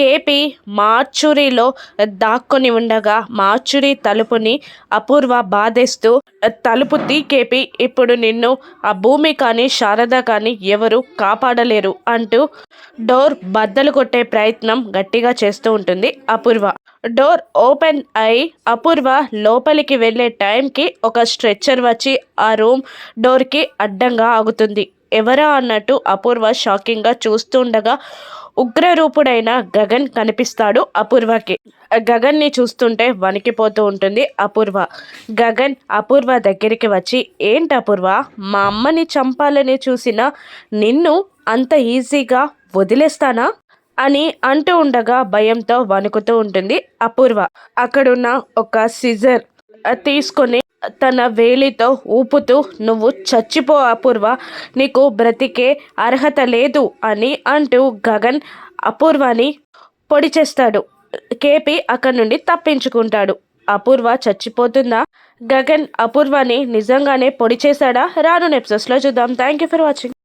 KP మార్చురీలో దాక్కొని ఉండగా mortuary తలుపుని అపూర్వ బాధేస్తూ తలుపు తీ కేపి ఇప్పుడు నిన్ను ఆ భూమి కానీ శారద కానీ ఎవరు కాపాడలేరు అంటూ డోర్ బద్దలు కొట్టే ప్రయత్నం గట్టిగా చేస్తూ ఉంటుంది అపూర్వ. డోర్ ఓపెన్ అయి అపూర్వ లోపలికి వెళ్ళే టైంకి ఒక స్ట్రెచ్చర్ వచ్చి ఆ రూమ్ డోర్కి అడ్డంగా ఆగుతుంది. ఎవరా అన్నట్టు అపూర్వ షాకింగ్గా చూస్తుండగా ఉగ్రరూపుడైన గగన్ కనిపిస్తాడు అపూర్వకి. గగన్ని చూస్తుంటే వణికిపోతూ ఉంటుంది అపూర్వ. గగన్ అపూర్వ దగ్గరికి వచ్చి ఏంటి అపూర్వ? మా అమ్మని చంపాలని చూసిన నిన్ను అంత ఈజీగా వదిలేస్తానా? అని అంటూ ఉండగా భయంతో వణుకుతూ ఉంటుంది అపూర్వ. అక్కడున్న ఒక సిజర్ తీసుకొని తన వేలితో ఊపుతూ నువ్వు చచ్చిపో అపూర్వ నీకు బ్రతికే అర్హత లేదు అని అంటూ గగన్ అపూర్వని పొడి చేస్తాడు. కేపి అక్కడి నుండి తప్పించుకుంటాడు. అపూర్వ చచ్చిపోతుందా? గగన్ అపూర్వని నిజంగానే పొడి చేశాడా? రాను నెప్సెస్లో చూద్దాం. Thank you for watching